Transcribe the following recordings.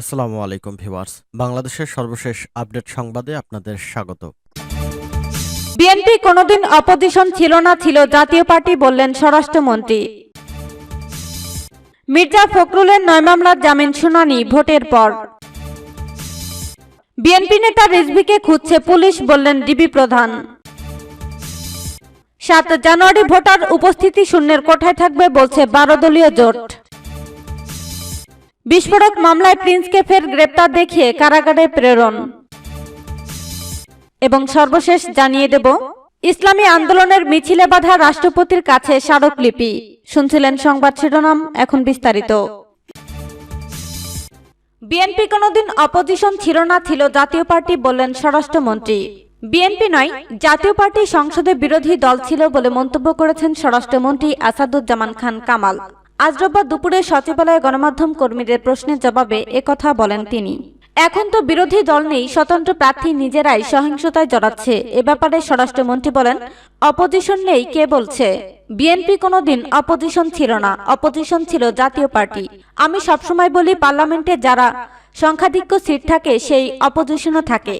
আসসালামু আলাইকুম ভিউয়ার্স। বাংলাদেশের সর্বশেষ আপডেট সংবাদে আপনাদের স্বাগত। বিএনপি কোনোদিন অপোজিশন ছিল না, ছিল জাতীয় পার্টি বললেন স্বরাষ্ট্রমন্ত্রী। মির্জা ফখরুলের নয় মামলার জামিন শুনানি ভোটের পর। বিএনপি নেতা রিজভিকে খুঁজছে পুলিশ বললেন ডিবি প্রধান। সাত জানুয়ারি ভোটার উপস্থিতি শূন্যের কোঠায় থাকবে বলছে বারো দলীয় জোট। বিস্ফোরক মামলায় প্রিন্সকে ফের গ্রেপ্তার দেখিয়ে কারাগারে প্রেরণ। এবং সর্বশেষ জানিয়ে দেব, ইসলামী আন্দোলনের মিছিলে বাধা রাষ্ট্রপতির কাছে স্মারকলিপি। শুনছিলেন সংবাদ শিরোনাম, এখন বিস্তারিত। বিএনপি কোনোদিন অপোজিশন ছিল না ছিল জাতীয় পার্টি বললেন স্বরাষ্ট্রমন্ত্রী। বিএনপি নয়, জাতীয় পার্টি সংসদে বিরোধী দল ছিল বলে মন্তব্য করেছেন স্বরাষ্ট্রমন্ত্রী আসাদুজ্জামান খান কামাল। আজ রোববার দুপুরে সচিবালয়ে গণমাধ্যম কর্মীদের প্রশ্নের জবাবে একথা বলেন তিনি। এখন তো বিরোধী দল নেই, স্বতন্ত্র প্রার্থী নিজেরাই সহিংসতায় জড়াচ্ছে। এ ব্যাপারে স্বরাষ্ট্রমন্ত্রী বলেন, অপোজিশন নেই, কে বলছে? বিএনপি কোনোদিন অপোজিশন ছিল না, অপোজিশন ছিল জাতীয় পার্টি। আমি সবসময় বলি, পার্লামেন্টে যারা সংখ্যাধিক্য সিট থাকে, সেই অপোজিশনও থাকে।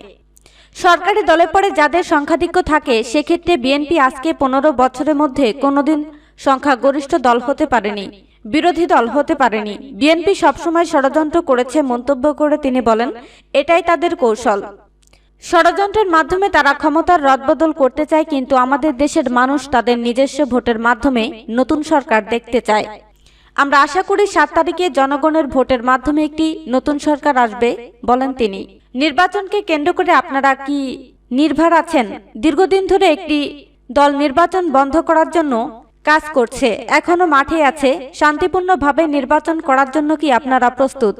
সরকারি দলে পরে যাদের সংখ্যাধিক্য থাকে, সেক্ষেত্রে বিএনপি আজকে পনেরো বছরের মধ্যে কোনোদিন সংখ্যাগরিষ্ঠ দল হতে পারেনি। বিরোধী দল হতে পারেনি। বিএনপি সবসময় ষড়যন্ত্র করেছে মন্তব্য করে তিনি বলেন, এটাই তাদের কৌশল। ষড়যন্ত্রের মাধ্যমে তারা ক্ষমতার রদবদল করতে চায়, কিন্তু আমাদের দেশের মানুষ তাদের নিজস্ব ভোটের মাধ্যমে নতুন সরকার দেখতে চায়। আমরা আশা করি সাত তারিখে জনগণের ভোটের মাধ্যমে একটি নতুন সরকার আসবে, বলেন তিনি। নির্বাচনকে কেন্দ্র করে আপনারা কি নির্ভর আছেন? দীর্ঘদিন ধরে একটি দল নির্বাচন বন্ধ করার জন্য কাজ করছে। এখনও মাঠে আছে। শান্তিপূর্ণভাবে নির্বাচন করার জন্য কি আপনারা প্রস্তুত?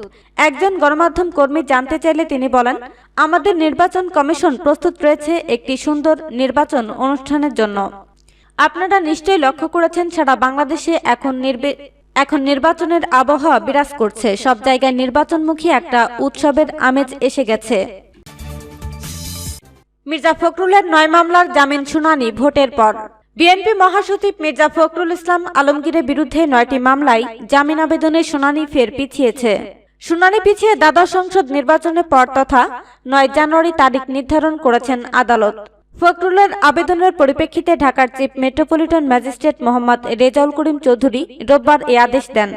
একজন গণমাধ্যম কর্মী জানতে চাইলে তিনি বলেন, আমাদের নির্বাচন কমিশন প্রস্তুত রয়েছে একটি সুন্দর নির্বাচন অনুষ্ঠানের জন্য। আপনারা নিশ্চয়ই লক্ষ্য করেছেন, সারা বাংলাদেশে এখন নির্বে, এখন নির্বাচনের আবহাওয়া বিরাজ করছে। সব জায়গায় নির্বাচনমুখী একটা উৎসবের আমেজ এসে গেছে। মির্জা ফখরুলের নয় মামলার জামিন শুনানি ভোটের পর। বিএনপি মহাসচিব মির্জা ফখরুল ইসলাম আলমগীরের বিরুদ্ধে নয়টি মামলায় জামিন আবেদনের শুনানি ফের পিছিয়েছে। শুনানি পিছিয়ে দ্বাদশ সংসদ নির্বাচনের পর তথা নয় জানুয়ারি তারিখ নির্ধারণ করেছেন আদালত। ফখরুলের আবেদনের পরিপ্রেক্ষিতে ঢাকার chief metropolitan magistrate Mohammad Rezaul Karim Chowdhury রোববার এ আদেশ দেন।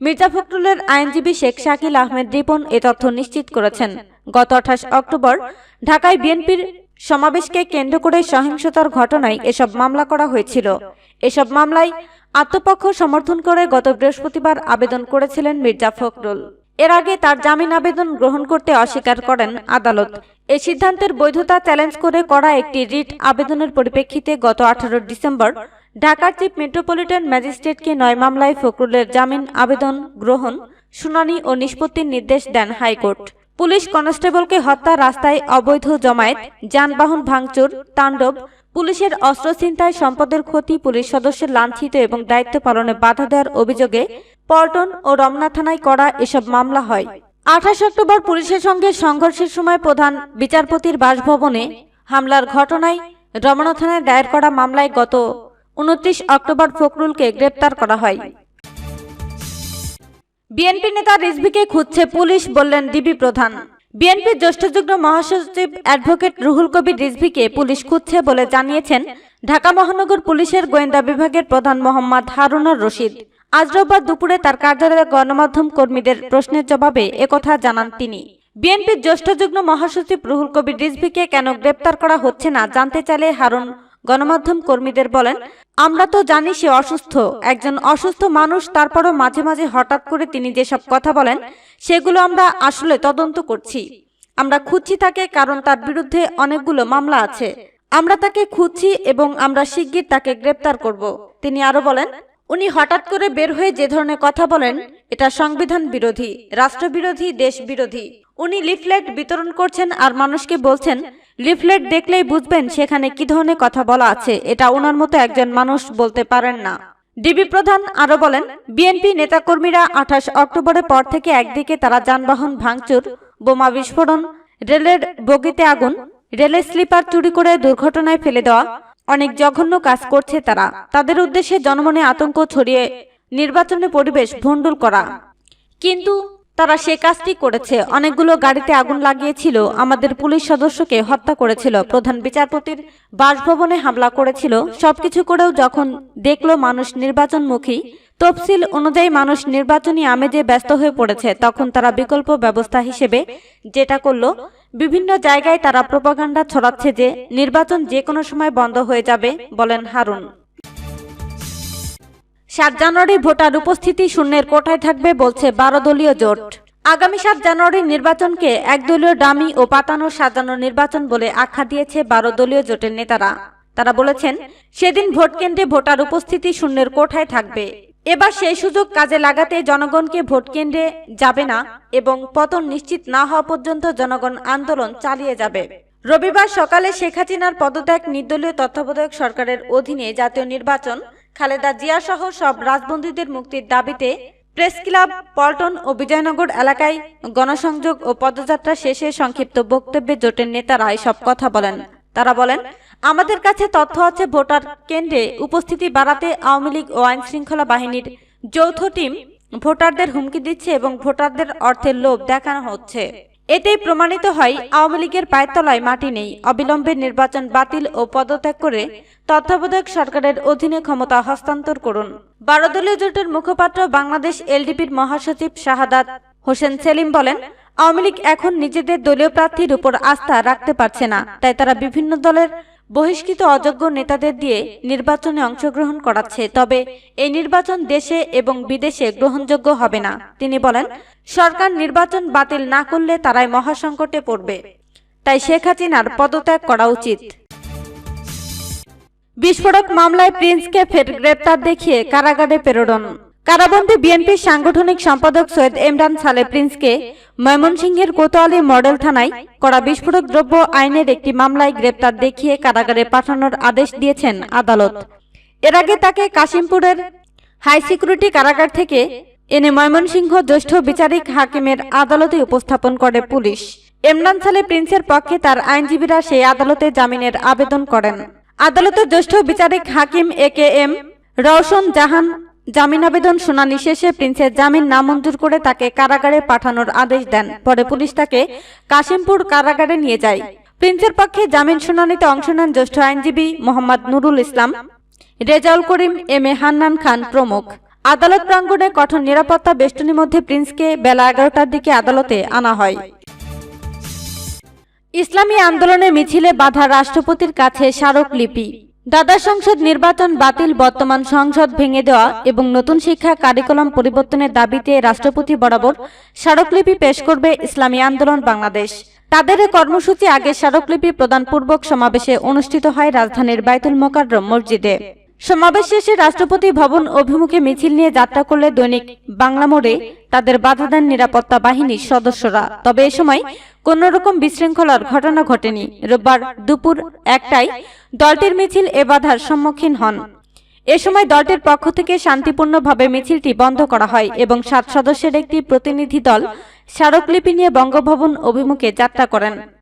মির্জা ফখরুলের আইনজীবী শেখ শাকিল আহমেদ রিপন এ তথ্য নিশ্চিত করেছেন। গত আঠাশ অক্টোবর ঢাকায় বিএনপির সমাবেশকে কেন্দ্র করে সহিংসতার ঘটনায় এসব মামলা করা হয়েছিল। এসব মামলায় আত্মপক্ষ সমর্থন করে গত বৃহস্পতিবার আবেদন করেছিলেন মির্জা ফখরুল। এর আগে তার জামিন আবেদন গ্রহণ করতে অস্বীকার করেন আদালত। এ সিদ্ধান্তের বৈধতা চ্যালেঞ্জ করে করা একটি রিট আবেদনের পরিপ্রেক্ষিতে গত আঠারো ডিসেম্বর ঢাকার চিফ মেট্রোপলিটন ম্যাজিস্ট্রেটকে নয় মামলায় ফখরুলের জামিন আবেদন গ্রহণ, শুনানি ও নিষ্পত্তির নির্দেশ দেন হাইকোর্ট। পুলিশ কনস্টেবলকে হত্যা রাস্তায় অবৈধ জমায়েত, যানবাহন ভাঙচুর, তাণ্ডব, পুলিশের অস্ত্র ছিনতাই, সম্পদের ক্ষতি, পুলিশ সদস্যের লাঞ্ছিত এবং দায়িত্ব পালনে বাধা দেওয়ার অভিযোগে পল্টন ও রমনা থানায় করা এসব মামলা হয়। আঠাশ অক্টোবর পুলিশের সঙ্গে সংঘর্ষের সময় প্রধান বিচারপতির বাসভবনে হামলার ঘটনায় রমনা থানায় দায়ের করা মামলায় গত উনত্রিশ অক্টোবর ফখরুলকে গ্রেপ্তার করা হয়। বিএনপি নেতা রিজভিকে খুঁজছে পুলিশ বললেন ডিবি প্রধান। বিএনপির জ্যেষ্ঠ যুগ্ম মহাসচিব অ্যাডভোকেট রুহুল কবির রিজভিকে পুলিশ খুঁজছে বলে জানিয়েছেন ঢাকা মহানগর পুলিশের গোয়েন্দা বিভাগের প্রধান মোহাম্মদ হারুনার রশিদ। আজ রোববার দুপুরে তার কার্যালয়ে গণমাধ্যম কর্মীদের প্রশ্নের জবাবে একথা জানান তিনি। বিএনপির জ্যেষ্ঠ যুগ্ম মহাসচিব রুহুল কবির রিজভিকে কেন গ্রেপ্তার করা হচ্ছে না জানতে চাইলে হারুন গণমাধ্যম কর্মীদের বলেন, আমরা তো জানি সে অসুস্থ। একজন অসুস্থ মানুষ, তারপরও মাঝে মাঝে হঠাৎ করে তিনি যেসব কথা বলেন, সেগুলো আমরা আসলে তদন্ত করছি। আমরা খুঁজছি তাকে কারণ তার বিরুদ্ধে অনেকগুলো মামলা আছে। আমরা তাকে খুঁজছি এবং আমরা শিগগির তাকে গ্রেপ্তার করব। তিনি আরও বলেন, উনি হঠাৎ করে বের হয়ে যে ধরনের কথা বলেন, এটা সংবিধান বিরোধী, রাষ্ট্রবিরোধী, দেশ বিরোধী। উনি লিফলেট বিতরণ করছেন আর মানুষকে বলছেন, লিফলেট দেখলেই বুঝবেন সেখানে কি ধরনের কথা বলা আছে। এটা ওনার মতো একজন মানুষ বলতে পারেন না। ডিবি প্রধান আরও বলেন, বিএনপি নেতাকর্মীরা আঠাশ অক্টোবরের পর থেকে একদিকে তারা যানবাহন ভাঙচুর, বোমা বিস্ফোরণ, রেলের বগিতে আগুন, রেলের স্লিপার চুরি করে দুর্ঘটনায় ফেলে দেওয়া, অনেক জঘন্য কাজ করছে তারা। তাদের উদ্দেশ্যে জনমনে আতঙ্ক ছড়িয়ে নির্বাচনী পরিবেশ ভণ্ডুল করা। কিন্তু তারা সে কাজটি করেছে। অনেকগুলো গাড়িতে আগুন লাগিয়েছিল। আমাদের পুলিশ সদস্যকে হত্যা করেছিল। প্রধান বিচারপতির বাসভবনে হামলা করেছিল। সবকিছু করেও যখন দেখল মানুষ নির্বাচনমুখী, তফসিল অনুযায়ী মানুষ নির্বাচনী আমেজে ব্যস্ত হয়ে পড়েছে, তখন তারা বিকল্প ব্যবস্থা হিসেবে যেটা করল, বিভিন্ন জায়গায় তারা প্রপাগান্ডা ছড়াচ্ছে যে, নির্বাচন যে কোনো সময় বন্ধ হয়ে যাবে বলেন হারুন। সাত জানুয়ারি ভোটার উপস্থিতি শূন্যের কোঠায় থাকবে বলছে বারো দলীয় জোট। আগামী সাত জানুয়ারির নির্বাচনকে একদলীয় ডামি ও পাতানো সাজানো নির্বাচন বলে আখ্যা দিয়েছে বারো দলীয় জোটের নেতারা। তারা বলেছেন, সেদিন ভোট কেন্দ্রে ভোটার উপস্থিতি শূন্যের কোঠায় থাকবে। এবার সেই সুযোগ কাজে লাগাতে জনগণকে ভোট কেন্দ্রে যাবে না এবং পতন নিশ্চিত না হওয়া পর্যন্ত জনগণ আন্দোলন চালিয়ে যাবে। রবিবার সকালে শেখ হাসিনার পদত্যাগ নির্দলীয় তত্ত্বাবধায়ক সরকারের অধীনে জাতীয় নির্বাচন খালেদা জিয়া সহ সব রাজবন্দীদের মুক্তির দাবিতে প্রেস ক্লাব পল্টন ও বিজয়নগর এলাকায় গণসংযোগ ও পদযাত্রা শেষে সংক্ষিপ্ত বক্তব্যে জোটের নেতারা সব কথা বলেন। তারা বলেন, আমাদের কাছে তথ্য আছে ভোটার কেন্দ্রে উপস্থিতি বাড়াতে আওয়ামী লীগ ও আইন শৃঙ্খলা বাহিনীর যৌথ টিম ভোটারদের হুমকি দিচ্ছে এবং ভোটারদের অর্থের লোভ দেখানো হচ্ছে। এতেই প্রমাণিত হয়, আওয়ামী লীগের পায়ের তলায় মাটি নেই, অবিলম্বে নির্বাচন বাতিল ও পদত্যাগ করে তত্ত্বাবধায়ক সরকারের অধীনে ক্ষমতা হস্তান্তর করুন। বারো দলীয় জোটের মুখপাত্র বাংলাদেশ এলডিপির মহাসচিব শাহাদাত হোসেন সেলিম বলেন, আওয়ামী লীগ এখন নিজেদের দলীয় প্রার্থীর উপর আস্থা রাখতে পারছে না, তাই তারা বিভিন্ন দলের বহিষ্কৃত অযোগ্য নেতাদের দিয়ে নির্বাচনে অংশগ্রহণ করাচ্ছে, তবে এই নির্বাচন দেশে এবং বিদেশে গ্রহণযোগ্য হবে না। তিনি বলেন সরকার নির্বাচন বাতিল না করলে তারাই মহাসংকটে পড়বে। তাই শেখ হাসিনার পদত্যাগ করা উচিত। বিস্ফোরক মামলায় প্রিন্সকে ফের গ্রেপ্তার দেখিয়ে কারাগারে প্রেরণ। কারাবন্দী বিএনপির সাংগঠনিক সম্পাদক সৈয়দ ইমরান সালে প্রিন্সকে ময়মনসিংহের কোতোয়ালি মডেল থানায় করা বিস্ফোরক দ্রব্য আইনের একটি মামলায় গ্রেপ্তার দেখিয়ে কারাগারে পাঠানোর আদেশ দিয়েছেন আদালত। এর আগে তাকে কাশিমপুরের হাই সিকিউরিটি কারাগার থেকে এনে ময়মনসিংহ জ্যেষ্ঠ বিচারিক হাকিমের আদালতে উপস্থাপন করে পুলিশ। এমরান সালে প্রিন্সের পক্ষে তার আইনজীবীরা সেই আদালতে জামিনের আবেদন করেন। আদালতের জ্যেষ্ঠ বিচারিক হাকিম এ কে এম রওশন জাহান জামিন আবেদন শুনানি শেষে প্রিন্সের জামিন নামঞ্জুর করে তাকে কারাগারে পাঠানোর আদেশ দেন। পরে পুলিশ তাকে কাশিমপুর কারাগারে নিয়ে যায়। প্রিন্সের পক্ষে জামিন শুনানিতে অংশ নেন জ্যেষ্ঠ আইনজীবী মোহাম্মদ নুরুল ইসলাম, রেজাউল করিম এম এ হান্নান খান প্রমুখ। আদালত প্রাঙ্গণে কঠোর নিরাপত্তা বেষ্টনীর মধ্যে প্রিন্সকে বেলা এগারোটার দিকে আদালতে আনা হয়। ইসলামী আন্দোলনের মিছিলে বাধা রাষ্ট্রপতির কাছে স্মারকলিপি দাদা সংসদ নির্বাচন বাতিল, বর্তমান সংসদ ভেঙে দেওয়া এবং নতুন শিক্ষা কারিকুলাম পরিবর্তনের দাবিতে রাষ্ট্রপতি বরাবর স্মারকলিপি পেশ করবে ইসলামী আন্দোলন বাংলাদেশ। তাদের কর্মসূচি আগে স্মারকলিপি প্রদানপূর্বক সমাবেশে অনুষ্ঠিত হয় রাজধানীর বাইতুল মোকাররম মসজিদে। সমাবেশ শেষে রাষ্ট্রপতি ভবন অভিমুখে মিছিল নিয়ে যাত্রা করলে দৈনিক বাংলা মোড়ে তাদের বাধা দেন নিরাপত্তা বাহিনীর সদস্যরা। তবে এ সময় কোন রকম বিশৃঙ্খলার ঘটনা ঘটেনি। রোববার দুপুর একটায় দলটির মিছিল এ বাধার সম্মুখীন হন। এ সময় দলটির পক্ষ থেকে শান্তিপূর্ণভাবে মিছিলটি বন্ধ করা হয় এবং সাত সদস্যের একটি প্রতিনিধি দল স্মারকলিপি নিয়ে বঙ্গভবন অভিমুখে যাত্রা করেন।